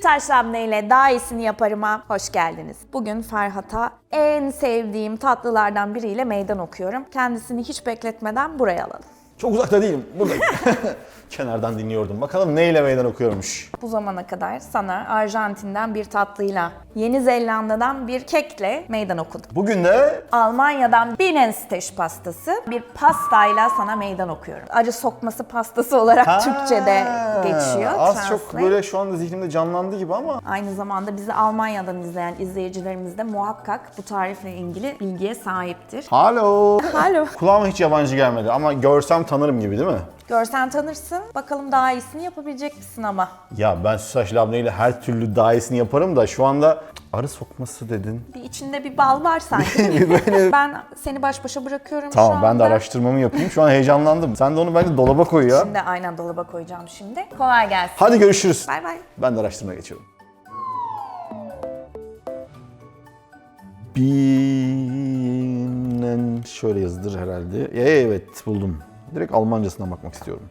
Sütaş Labne ile daha iyisini yaparıma hoş geldiniz. Bugün Ferhat'a en sevdiğim tatlılardan biriyle meydan okuyorum. Kendisini hiç bekletmeden buraya alalım. Çok uzakta değilim. Buradayım. Kenardan dinliyordum. Bakalım neyle meydan okuyormuş. Bu zamana kadar sana Arjantin'den bir tatlıyla, Yeni Zelanda'dan bir kekle meydan okudum. Bugün de Almanya'dan Bienenstein pastası bir pastayla sana meydan okuyorum. Acı sokması pastası olarak Türkçe'de geçiyor. Az çok translate. böyle şu anda zihnimde canlandı gibi ama Aynı zamanda bizi Almanya'dan izleyen izleyicilerimiz de muhakkak bu tarifle ilgili bilgiye sahiptir. Halo. Alo. Kulağıma hiç yabancı gelmedi ama görsem tanırım gibi değil mi? Görsen tanırsın. Bakalım daha iyisini yapabilecek misin ama. Ya ben süsaş labne ile her türlü daha iyisini yaparım da şu anda arı sokması dedin. Bir içinde bir bal var sanki. ben seni baş başa bırakıyorum şu Tamam anda. ben de araştırmamı yapayım. Şu an heyecanlandım. Sen de onu bence dolaba koy ya. Şimdi aynen dolaba koyacağım şimdi. Kolay gelsin. Hadi görüşürüz. Bay bay. Ben de araştırmaya geçiyorum. Bienen şöyle yazılır herhalde. E, Evet buldum. Direkt Almancasına bakmak istiyorum.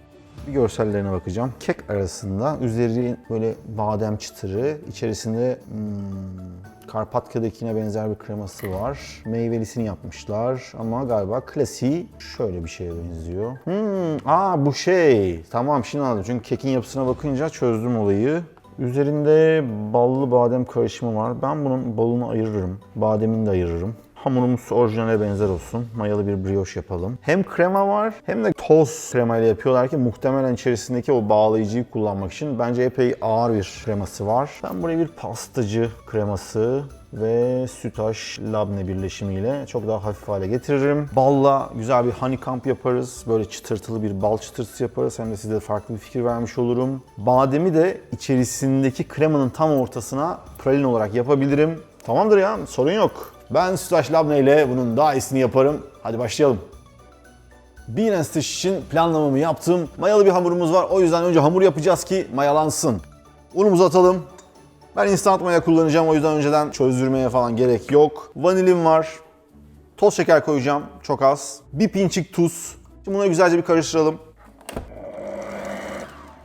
Bir görsellerine bakacağım. Kek arasında üzeri böyle badem çıtırı, içerisinde hmm, Karpatya'dakine benzer bir kreması var. Meyvelisini yapmışlar ama galiba klasiği şöyle bir şeye benziyor. Hmm, aa bu şey. Tamam şimdi anladım. Çünkü kekin yapısına bakınca çözdüm olayı. Üzerinde ballı badem karışımı var. Ben bunun balını ayırırım. Bademini de ayırırım. Hamurumuz orijinale benzer olsun. Mayalı bir brioche yapalım. Hem krema var hem de toz kremayla yapıyorlar ki muhtemelen içerisindeki o bağlayıcıyı kullanmak için bence epey ağır bir kreması var. Ben buraya bir pastacı kreması ve sütaş labne birleşimiyle çok daha hafif hale getiririm. Balla güzel bir honeycomb yaparız. Böyle çıtırtılı bir bal çıtırtısı yaparız. Hem de size farklı bir fikir vermiş olurum. Bademi de içerisindeki kremanın tam ortasına pralin olarak yapabilirim. Tamamdır ya sorun yok. Ben sütaş labne ile bunun daha iyisini yaparım. Hadi başlayalım. Bean Stitch için planlamamı yaptım. Mayalı bir hamurumuz var. O yüzden önce hamur yapacağız ki mayalansın. Unumuzu atalım. Ben instant maya kullanacağım. O yüzden önceden çözdürmeye falan gerek yok. Vanilim var. Toz şeker koyacağım. Çok az. Bir pinçik tuz. Şimdi bunları güzelce bir karıştıralım.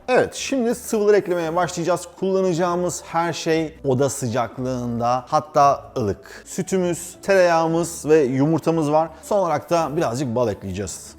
Evet, şimdi sıvıları eklemeye başlayacağız. Kullanacağımız her şey oda sıcaklığında, hatta ılık. Sütümüz, tereyağımız ve yumurtamız var. Son olarak da birazcık bal ekleyeceğiz.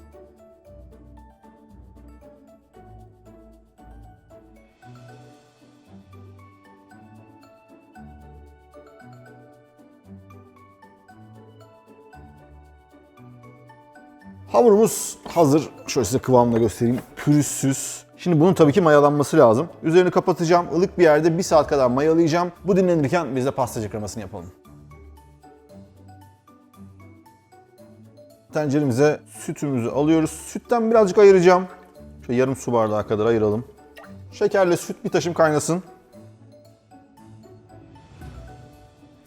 Hamurumuz hazır. Şöyle size kıvamını göstereyim. Pürüzsüz. Şimdi bunun tabii ki mayalanması lazım. Üzerini kapatacağım. ılık bir yerde bir saat kadar mayalayacağım. Bu dinlenirken biz de pastacı kremasını yapalım. Tenceremize sütümüzü alıyoruz. Sütten birazcık ayıracağım. Şöyle yarım su bardağı kadar ayıralım. Şekerle süt bir taşım kaynasın.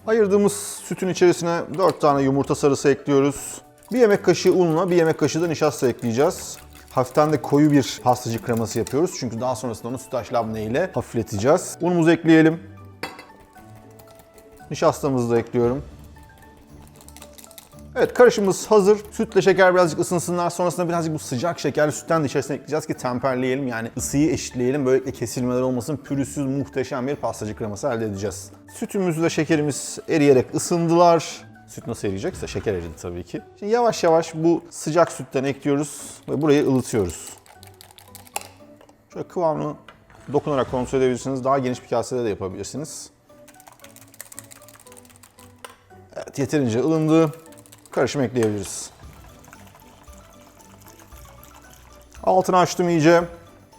Ayırdığımız sütün içerisine 4 tane yumurta sarısı ekliyoruz. Bir yemek kaşığı unla bir yemek kaşığı da nişasta ekleyeceğiz. Hafiften de koyu bir pastacı kreması yapıyoruz. Çünkü daha sonrasında onu sütaş labne ile hafifleteceğiz. Unumuzu ekleyelim. Nişastamızı da ekliyorum. Evet karışımımız hazır. Sütle şeker birazcık ısınsınlar. Sonrasında birazcık bu sıcak şekerli sütten de içerisine ekleyeceğiz ki temperleyelim. Yani ısıyı eşitleyelim. Böylelikle kesilmeler olmasın. Pürüzsüz muhteşem bir pastacı kreması elde edeceğiz. Sütümüz ve şekerimiz eriyerek ısındılar. Süt nasıl eriyecekse şeker eridi tabii ki. Şimdi yavaş yavaş bu sıcak sütten ekliyoruz ve burayı ılıtıyoruz. Şöyle kıvamını dokunarak kontrol edebilirsiniz. Daha geniş bir kasede de yapabilirsiniz. Evet yeterince ılındı. Karışım ekleyebiliriz. Altını açtım iyice.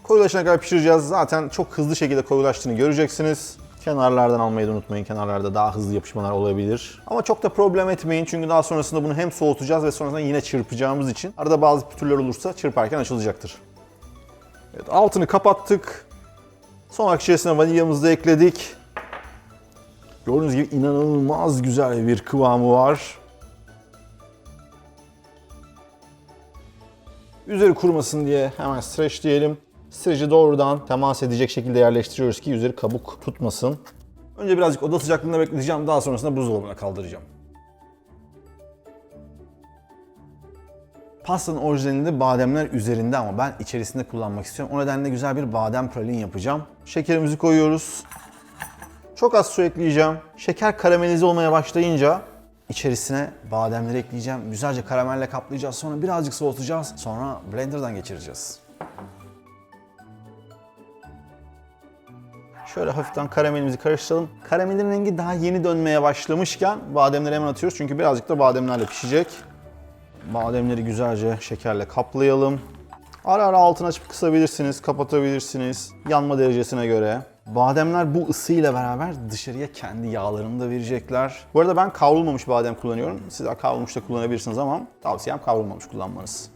Koyulaşana kadar pişireceğiz. Zaten çok hızlı şekilde koyulaştığını göreceksiniz. Kenarlardan almayı da unutmayın. Kenarlarda daha hızlı yapışmalar olabilir. Ama çok da problem etmeyin. Çünkü daha sonrasında bunu hem soğutacağız ve sonrasında yine çırpacağımız için arada bazı pütürler olursa çırparken açılacaktır. Evet, altını kapattık. Son içerisine vanilyamızı da ekledik. Gördüğünüz gibi inanılmaz güzel bir kıvamı var. Üzeri kurumasın diye hemen streçleyelim. Streçi doğrudan temas edecek şekilde yerleştiriyoruz ki üzeri kabuk tutmasın. Önce birazcık oda sıcaklığında bekleteceğim. Daha sonrasında buzdolabına kaldıracağım. Pastanın orijinalinde bademler üzerinde ama ben içerisinde kullanmak istiyorum. O nedenle güzel bir badem pralin yapacağım. Şekerimizi koyuyoruz. Çok az su ekleyeceğim. Şeker karamelize olmaya başlayınca içerisine bademleri ekleyeceğim. Güzelce karamelle kaplayacağız. Sonra birazcık soğutacağız. Sonra blenderdan geçireceğiz. Şöyle hafiften karamelimizi karıştıralım. Karamelin rengi daha yeni dönmeye başlamışken bademleri hemen atıyoruz. Çünkü birazcık da bademlerle pişecek. Bademleri güzelce şekerle kaplayalım. Ara ara altını açıp kısabilirsiniz, kapatabilirsiniz yanma derecesine göre. Bademler bu ısıyla beraber dışarıya kendi yağlarını da verecekler. Bu arada ben kavrulmamış badem kullanıyorum. Sizler kavrulmuş da kullanabilirsiniz ama tavsiyem kavrulmamış kullanmanız.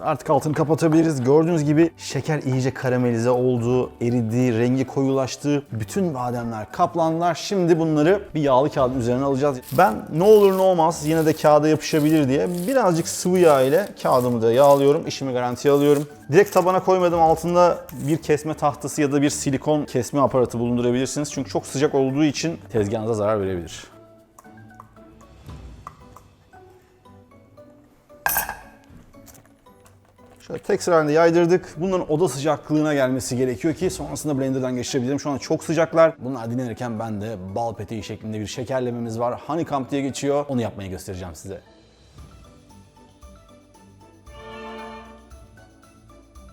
Artık altını kapatabiliriz. Gördüğünüz gibi şeker iyice karamelize oldu, eridi, rengi koyulaştı. Bütün bademler kaplandılar. Şimdi bunları bir yağlı kağıdın üzerine alacağız. Ben ne olur ne olmaz yine de kağıda yapışabilir diye birazcık sıvı yağ ile kağıdımı da yağlıyorum. İşimi garantiye alıyorum. Direkt tabana koymadım. Altında bir kesme tahtası ya da bir silikon kesme aparatı bulundurabilirsiniz. Çünkü çok sıcak olduğu için tezgahınıza zarar verebilir. Şöyle tek sırayla yaydırdık. Bunların oda sıcaklığına gelmesi gerekiyor ki sonrasında blenderdan geçirebilirim. Şu an çok sıcaklar. Bunlar dinlenirken ben de bal peteği şeklinde bir şekerlememiz var. Honeycomb diye geçiyor. Onu yapmayı göstereceğim size.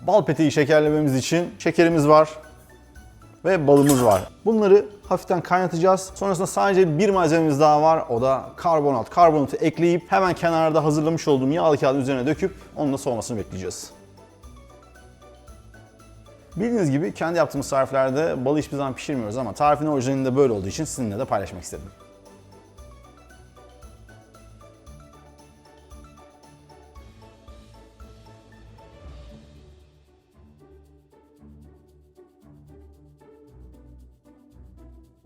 Bal peteği şekerlememiz için şekerimiz var ve balımız var. Bunları hafiften kaynatacağız. Sonrasında sadece bir malzememiz daha var. O da karbonat. Karbonatı ekleyip hemen kenarda hazırlamış olduğum yağlı kağıdın üzerine döküp onun da soğumasını bekleyeceğiz. Bildiğiniz gibi kendi yaptığımız tariflerde balı hiçbir zaman pişirmiyoruz ama tarifin orijinalinde böyle olduğu için sizinle de paylaşmak istedim.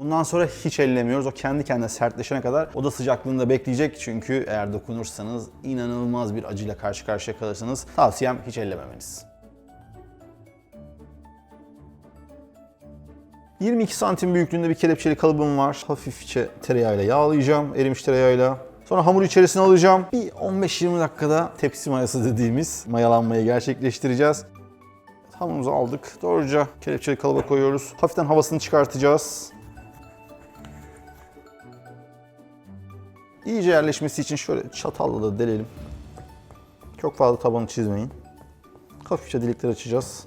Bundan sonra hiç ellemiyoruz. O kendi kendine sertleşene kadar oda sıcaklığında bekleyecek. Çünkü eğer dokunursanız inanılmaz bir acıyla karşı karşıya kalırsınız. Tavsiyem hiç ellememeniz. 22 santim büyüklüğünde bir kelepçeli kalıbım var. Hafifçe tereyağıyla yağlayacağım, erimiş tereyağıyla. Sonra hamuru içerisine alacağım. Bir 15-20 dakikada tepsi mayası dediğimiz mayalanmayı gerçekleştireceğiz. Hamurumuzu aldık. Doğruca kelepçeli kalıba koyuyoruz. Hafiften havasını çıkartacağız. İyice yerleşmesi için şöyle çatalla da delelim. Çok fazla tabanı çizmeyin. Hafifçe delikler açacağız.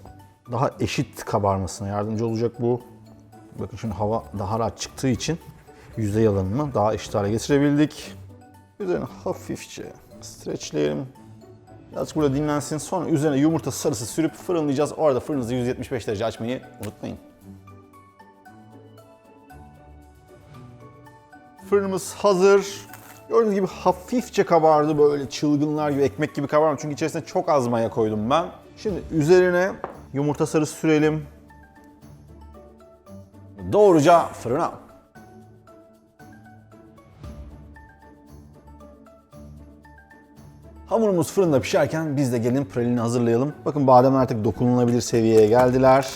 Daha eşit kabarmasına yardımcı olacak bu. Bakın şimdi hava daha rahat çıktığı için yüzey yalanını daha eşit hale getirebildik. Üzerine hafifçe streçleyelim. Birazcık burada dinlensin. Sonra üzerine yumurta sarısı sürüp fırınlayacağız. Orada fırınınızı 175 derece açmayı unutmayın. Fırınımız hazır. Gördüğünüz gibi hafifçe kabardı böyle çılgınlar gibi ekmek gibi kabarmadı. Çünkü içerisine çok az maya koydum ben. Şimdi üzerine yumurta sarısı sürelim. Doğruca fırına. Hamurumuz fırında pişerken biz de gelin pralini hazırlayalım. Bakın badem artık dokunulabilir seviyeye geldiler.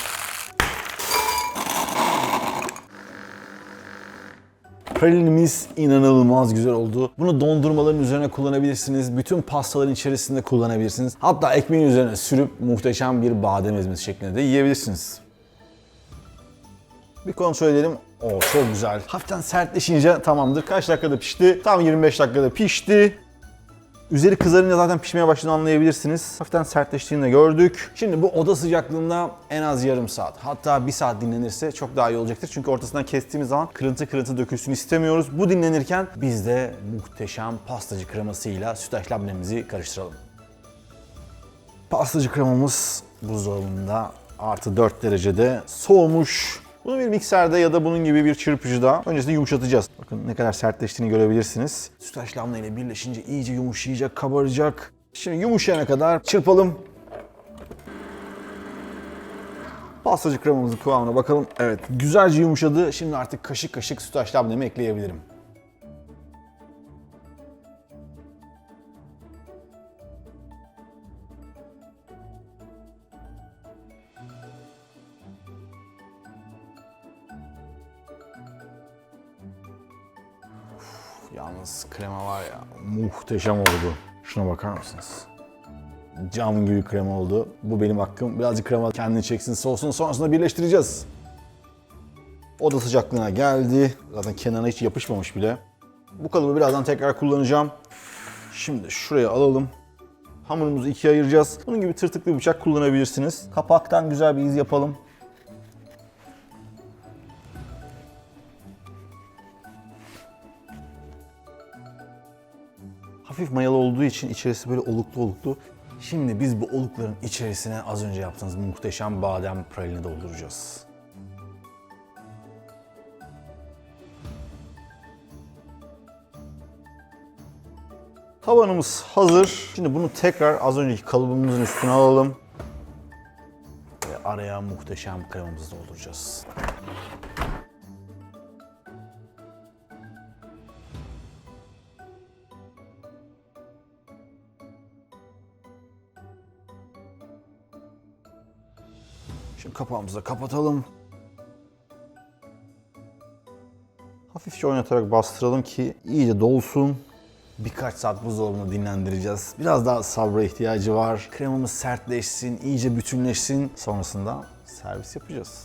Pralinimiz inanılmaz güzel oldu. Bunu dondurmaların üzerine kullanabilirsiniz. Bütün pastaların içerisinde kullanabilirsiniz. Hatta ekmeğin üzerine sürüp muhteşem bir badem ezmesi şeklinde de yiyebilirsiniz. Bir kontrol edelim. O çok güzel. Hafiften sertleşince tamamdır. Kaç dakikada pişti? Tam 25 dakikada pişti. Üzeri kızarınca zaten pişmeye başladığını anlayabilirsiniz. Hafiften sertleştiğini de gördük. Şimdi bu oda sıcaklığında en az yarım saat hatta bir saat dinlenirse çok daha iyi olacaktır. Çünkü ortasından kestiğimiz zaman kırıntı kırıntı dökülsün istemiyoruz. Bu dinlenirken biz de muhteşem pastacı kremasıyla sütaş labnemizi karıştıralım. Pastacı kremamız buzdolabında artı 4 derecede soğumuş. Bunu bir mikserde ya da bunun gibi bir çırpıcıda öncesinde yumuşatacağız. Bakın ne kadar sertleştiğini görebilirsiniz. Sütaş lamla ile birleşince iyice yumuşayacak, kabaracak. Şimdi yumuşayana kadar çırpalım. Pastacı kremamızın kıvamına bakalım. Evet, güzelce yumuşadı. Şimdi artık kaşık kaşık sütaş labnemi ekleyebilirim. Yalnız krema var ya muhteşem oldu. Şuna bakar mısınız? Cam gibi krema oldu. Bu benim hakkım. Birazcık krema kendini çeksin soğusun sonrasında birleştireceğiz. Oda sıcaklığına geldi. Zaten kenarına hiç yapışmamış bile. Bu kalıbı birazdan tekrar kullanacağım. Şimdi şuraya alalım. Hamurumuzu ikiye ayıracağız. Bunun gibi tırtıklı bir bıçak kullanabilirsiniz. Kapaktan güzel bir iz yapalım. Hafif mayalı olduğu için içerisi böyle oluklu oluklu. Şimdi biz bu olukların içerisine az önce yaptığımız muhteşem badem pralini dolduracağız. Tabanımız hazır. Şimdi bunu tekrar az önceki kalıbımızın üstüne alalım. Ve araya muhteşem kremamızı dolduracağız. Kapağımızı da kapatalım. Hafifçe oynatarak bastıralım ki iyice dolsun. Birkaç saat buzdolabında dinlendireceğiz. Biraz daha sabra ihtiyacı var. Kremamız sertleşsin, iyice bütünleşsin. Sonrasında servis yapacağız.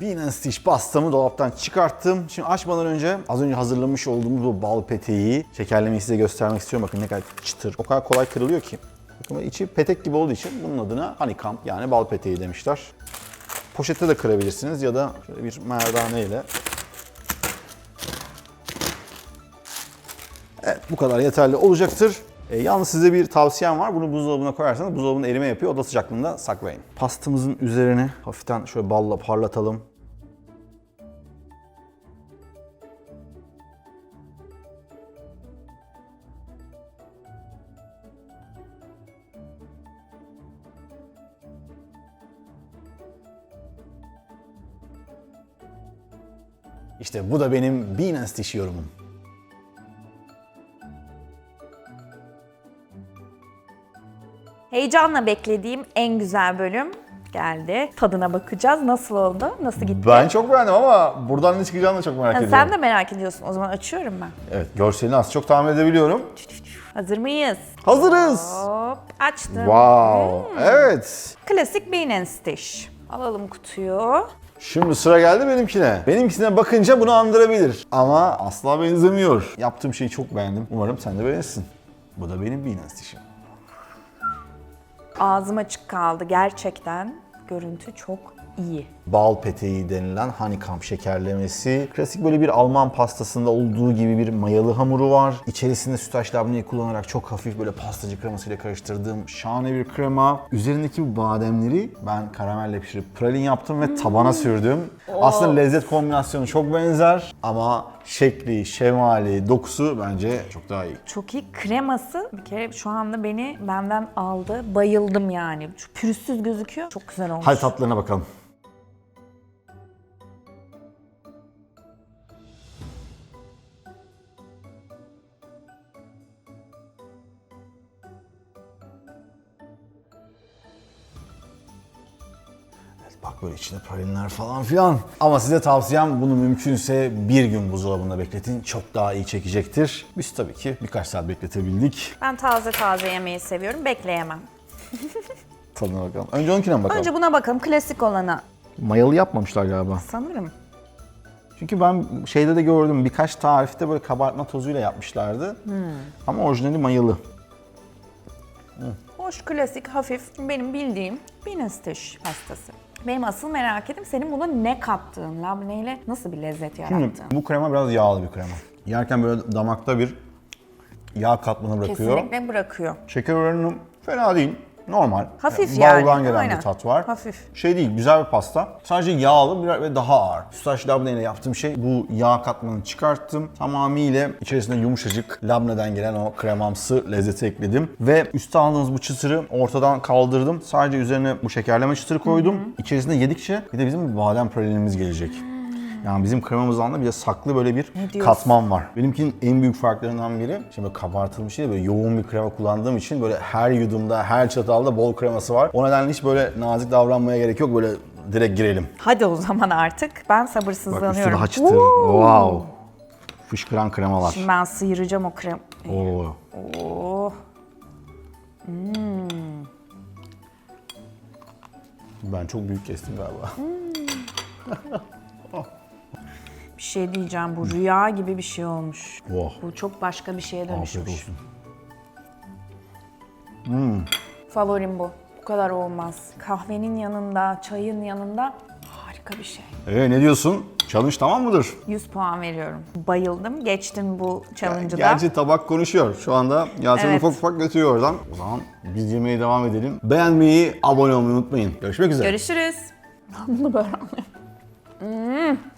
Bean Stitch pastamı dolaptan çıkarttım. Şimdi açmadan önce az önce hazırlamış olduğumuz bu bal peteği şekerlemeyi size göstermek istiyorum. Bakın ne kadar çıtır. O kadar kolay kırılıyor ki. Bakın içi petek gibi olduğu için bunun adına honeycomb yani bal peteği demişler. Poşette de kırabilirsiniz ya da şöyle bir merdane ile Evet bu kadar yeterli olacaktır. E, yalnız size bir tavsiyem var. Bunu buzdolabına koyarsanız buzdolabında erime yapıyor. Oda sıcaklığında saklayın. Pastamızın üzerine hafiften şöyle balla parlatalım. İşte bu da benim and Stitch yorumum. Heyecanla beklediğim en güzel bölüm geldi. Tadına bakacağız. Nasıl oldu? Nasıl gitti? Ben çok beğendim ama buradan ne çıkacağını da çok merak Ha, ediyorum. sen de merak ediyorsun. O zaman açıyorum ben. Evet, görselini az çok tahmin edebiliyorum. Hazır mıyız? Hazırız. Hop açtım. Wow, evet. Klasik and Stitch. Alalım kutuyu. Şimdi sıra geldi benimkine. Benimkisine bakınca bunu andırabilir. Ama asla benzemiyor. Yaptığım şeyi çok beğendim. Umarım sen de beğenirsin. Bu da benim Bean Stitch'im. Ağzım açık kaldı. Gerçekten görüntü çok iyi. Bal peteği denilen honeycomb şekerlemesi. Klasik böyle bir Alman pastasında olduğu gibi bir mayalı hamuru var. İçerisinde sütaş labneyi kullanarak çok hafif böyle pastacı kremasıyla karıştırdığım şahane bir krema. Üzerindeki bu bademleri ben karamelle pişirip pralin yaptım ve tabana sürdüm. Aslında lezzet kombinasyonu çok benzer ama şekli, şemali, dokusu bence çok daha iyi. Çok iyi. Kreması bir kere şu anda beni benden aldı. Bayıldım yani. Şu pürüzsüz gözüküyor. Çok güzel olmuş. Hadi tatlarına bakalım. Böyle içinde pralinler falan filan. Ama size tavsiyem bunu mümkünse bir gün buzdolabında bekletin. Çok daha iyi çekecektir. Biz tabii ki birkaç saat bekletebildik. Ben taze taze yemeği seviyorum. Bekleyemem. Tadına bakalım. Önce onunkine mi bakalım? Önce buna bakalım. Klasik olana. Mayalı yapmamışlar galiba. Sanırım. Çünkü ben şeyde de gördüm birkaç tarifte böyle kabartma tozuyla yapmışlardı. Ama orijinali mayalı. Hoş, klasik, hafif. Benim bildiğim Stitch pastası. Benim asıl merak ettiğim senin buna ne kattığın, labneyle nasıl bir lezzet Şimdi yarattığın. bu krema biraz yağlı bir krema. Yerken böyle damakta bir yağ katmanı bırakıyor. Kesinlikle bırakıyor. Şeker oranı fena değil. Normal. Hafif yani, gelen aynen. bir tat var. Hafif. Şey değil, güzel bir pasta. Sadece yağlı bir ve daha ağır. Sütaş labne ile yaptığım şey bu yağ katmanını çıkarttım. Tamamıyla içerisinde yumuşacık labneden gelen o kremamsı lezzeti ekledim. Ve üstte aldığımız bu çıtırı ortadan kaldırdım. Sadece üzerine bu şekerleme çıtırı koydum. İçerisinde yedikçe bir de bizim badem pralinimiz gelecek. Yani bizim kremamızdan da bir de saklı böyle bir katman var. Benimkinin en büyük farklarından biri, şimdi böyle kabartılmış değil böyle yoğun bir krema kullandığım için böyle her yudumda, her çatalda bol kreması var. O nedenle hiç böyle nazik davranmaya gerek yok. Böyle direkt girelim. Hadi o zaman artık. Ben Bak üstü sabırsızlanıyorum. daha çıtır. Wow. Fışkıran kremalar. Şimdi ben sıyıracağım o krem. Oo. Oh. Ben çok büyük kestim galiba. Bir şey diyeceğim bu rüya gibi bir şey olmuş. Oh. Bu çok başka bir şeye Afiyet dönüşmüş. olsun. Favorim bu. Bu kadar olmaz. Kahvenin yanında, çayın yanında harika bir şey. Ee, ne diyorsun? Challenge tamam mıdır? 100 puan veriyorum. Bayıldım. Geçtim bu challenge'ı da. Gerçi tabak konuşuyor. Şu anda Yasemin Evet. ufak ufak götürüyor oradan. O zaman biz yemeğe devam edelim. Beğenmeyi, abone olmayı unutmayın. Görüşmek üzere. Görüşürüz. Ben bunu böyle anlıyorum. Hmm.